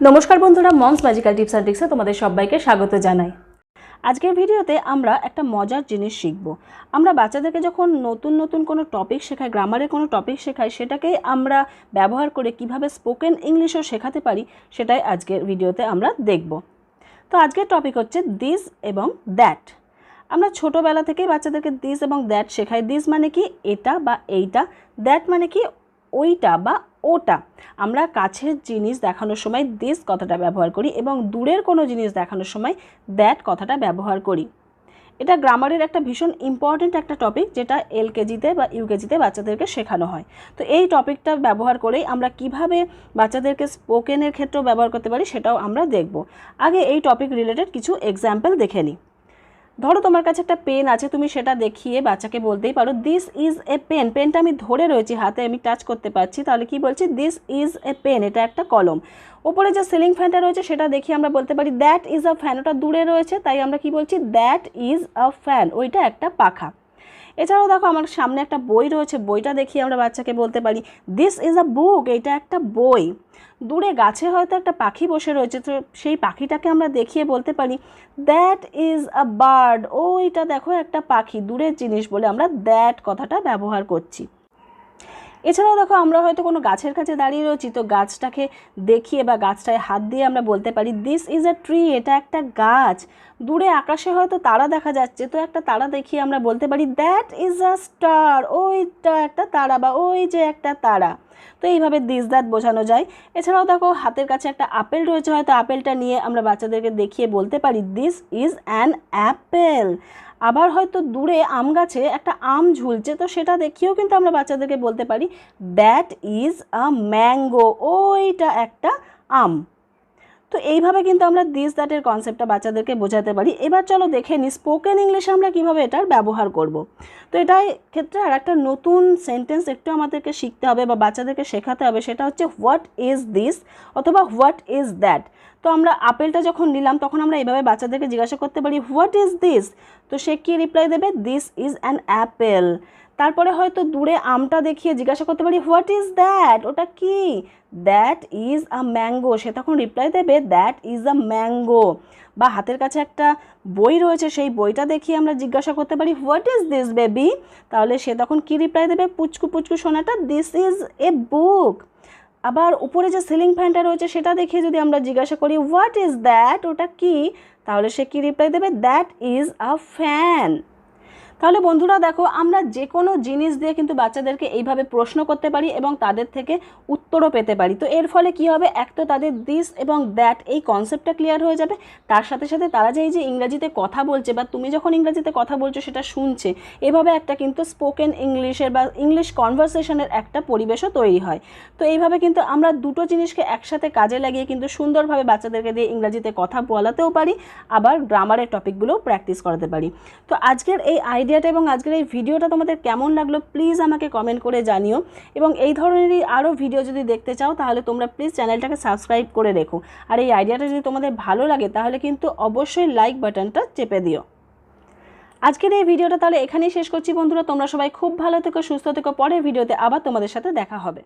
নমস্কার বন্ধুরা, mom's magical tips and ট্রিক্সে তোমাদের সবাইকে স্বাগত জানাই। আজকের ভিডিওতে আমরা একটা মজার জিনিস শিখব। আমরা বাচ্চাদেরকে যখন নতুন নতুন কোনো টপিক শেখাই গ্রামারের কোনো টপিক শেখাই, সেটাকেই আমরা ব্যবহার করে কীভাবে স্পোকেন ইংলিশও শেখাতে পারি, সেটাই আজকের ভিডিওতে আমরা দেখব। তো আজকের টপিক হচ্ছে দিস এবং দ্যাট আমরা ছোটোবেলা থেকেই বাচ্চাদেরকে দিস এবং দ্যাট শেখাই। দিস মানে কি এটা বা এইটা? দ্যাট মানে কি ওইটা বা ওটা। আমরা কাছের জিনিস দেখানোর সময় দিস কথাটা ব্যবহার করি এবং দূরের কোনো জিনিস দেখানোর সময় দ্যাট কথাটা ব্যবহার করি। এটা গ্রামারের একটা ভীষণ ইম্পর্ট্যান্ট একটা টপিক যেটা এলকেজিতে বা ইউকেজিতে বাচ্চাদেরকে শেখানো হয়। তো এই টপিকটা ব্যবহার করেই আমরা কীভাবে বাচ্চাদেরকে স্পোকেনের ক্ষেত্রেও ব্যবহার করতে পারি সেটাও আমরা দেখব। আগে এই টপিক রিলেটেড কিছু এক্সাম্পল দেখে নিই। ধরো তোমার কাছে একটা পেন আছে, তুমি সেটা দেখিয়ে বাচ্চাকে বলতেই পারো দিস ইজ এ পেন পেনটা আমি ধরে রয়েছি, হাতে আমি টাচ করতে পারছি। তাহলে কি বলছি? দিস ইজ এ পেন এটা একটা কলম। ওপরে যে সিলিং ফ্যানটা রয়েছে, সেটা দেখি আমরা বলতে পারি দ্যাট ইজ আ ফ্যান ওটা দূরে রয়েছে, তাই আমরা কি বলছি? দ্যাট ইজ আ ফ্যান ওইটা একটা পাখা। এছাড়াও দেখো আমার সামনে একটা বই রয়েছে, বইটা দেখিয়ে আমরা বাচ্চাকে বলতে পারি। দিস ইজ আ বুক এটা একটা বই। দূরে গাছে হয়তো একটা পাখি বসে রয়েছে, তো সেই পাখিটাকে আমরা দেখিয়ে বলতে পারি দ্যাট ইজ আ বার্ড ও, এটা দেখো একটা পাখি, দূরের জিনিস বলে আমরা দ্যাট কথাটা ব্যবহার করছি। এছাড়াও দেখো, আমরা হয়তো কোনো গাছের কাছে দাঁড়িয়ে রয়েছি, তো গাছটাকে দেখিয়ে বা গাছটায় হাত দিয়ে আমরা বলতে পারি দিস ইজ আ ট্রি এটা একটা গাছ। দূরে আকাশে হয়তো তারা দেখা যাচ্ছে, তো একটা তারা দেখিয়ে আমরা বলতে পারি দ্যাট ইজ আ স্টার ওইটা একটা তারা বা ওই যে একটা তারা। তো এইভাবে দিস দ্যাট বোঝানো যায়। এছাড়াও দেখো, হাতের কাছে একটা আপেল রয়েছে, হয়তো আপেলটা নিয়ে আমরা বাচ্চাদেরকে দেখিয়ে বলতে পারি দিস ইজ অ্যান অ্যাপেল আবার হয়তো দূরে আম গাছে একটা আম ঝুলছে, তো সেটা দেখিয়েও কিন্তু আমরা বাচ্চাদেরকে বলতে পারি দ্যাট ইজ আ ম্যাঙ্গো ওইটা একটা আম। তো এইভাবে কিন্তু আমরা দিস দ্যাটের কনসেপ্টটা বাচ্চাদেরকে বোঝাতে পারি। এবার চলো দেখে নিই স্পোকেন ইংলিশে আমরা কীভাবে এটার ব্যবহার করব। তো এটাই ক্ষেত্রে আর একটা নতুন সেন্টেন্স একটু আমাদেরকে শিখতে হবে বা বাচ্চাদেরকে শেখাতে হবে, সেটা হচ্ছে হোয়াট ইজ দিস অথবা হোয়াট ইজ দ্যাট তো আমরা আপেলটা যখন নিলাম, তখন আমরা এইভাবে বাচ্চাদেরকে জিজ্ঞাসা করতে পারি হোয়াট ইজ দিস তো সে কী রিপ্লাই দেবে? দিস ইজ অ্যান অ্যাপেল তারপরে হয়তো দূরে আমটা দেখিয়ে জিজ্ঞাসা করতে পারি হোয়াট ইজ দ্যাট ওটা কি? দ্যাট ইজ আ ম্যাঙ্গো সে তখন রিপ্লাই দেবে দ্যাট ইজ আ ম্যাঙ্গো বা হাতের কাছে একটা বই রয়েছে, সেই বইটা দেখিয়ে আমরা জিজ্ঞাসা করতে পারি হোয়াট ইজ দিস বেবি তাহলে সে তখন কী রিপ্লাই দেবে? পুচকু পুচকু সোনাটা দিস ইজ এ বুক আবার উপরে যে সিলিং ফ্যানটা রয়েছে, সেটা দেখে যদি আমরা জিজ্ঞাসা করি হোয়াট ইজ দ্যাট ওটা কি? তাহলে সে কী রিপ্লাই দেবে? দ্যাট ইজ আ ফ্যান তাহলে বন্ধুরা দেখো, আমরা যে কোনো জিনিস দিয়ে কিন্তু বাচ্চাদেরকে এইভাবে প্রশ্ন করতে পারি এবং তাদের থেকে উত্তরও পেতে পারি। তো এর ফলে কি হবে? এক তো তাদের দিস এবং দ্যাট এই কনসেপ্টটা ক্লিয়ার হয়ে যাবে। তার সাথে সাথে তারা যে এই যে ইংরাজিতে কথা বলছে বা তুমি যখন ইংরাজিতে কথা বলছো সেটা শুনছে, এভাবে একটা কিন্তু স্পোকেন ইংলিশের বা ইংলিশ কনভারসেশনের একটা পরিবেশও তৈরি হয়। তো এইভাবে কিন্তু আমরা দুটো জিনিসকে একসাথে কাজে লাগিয়ে কিন্তু সুন্দরভাবে বাচ্চাদেরকে দিয়ে ইংরাজিতে কথা বলাতেও পারি, আবার গ্রামারের টপিকগুলোও প্র্যাকটিস করাতে পারি। তো আজকের এই আইডিয়াটা এবং আজকের এই ভিডিওটা তোমাদের কেমন লাগল প্লিজ আমাকে কমেন্ট করে জানিও। এবং এই ধরনেরই আরও ভিডিও যদি দেখতে চাও, তাহলে তোমরা প্লিজ চ্যানেলটাকে সাবস্ক্রাইব করে রেখো। আর এই আইডিয়াটা যদি তোমাদের ভালো লাগে, তাহলে কিন্তু অবশ্যই লাইক বাটনটা চেপে দিও। আজকের এই ভিডিওটা তাহলে এখানেই শেষ করছি বন্ধুরা। তোমরা সবাই খুব ভালো থেকো, সুস্থ থেকো। পরে ভিডিওতে আবার তোমাদের সাথে দেখা হবে।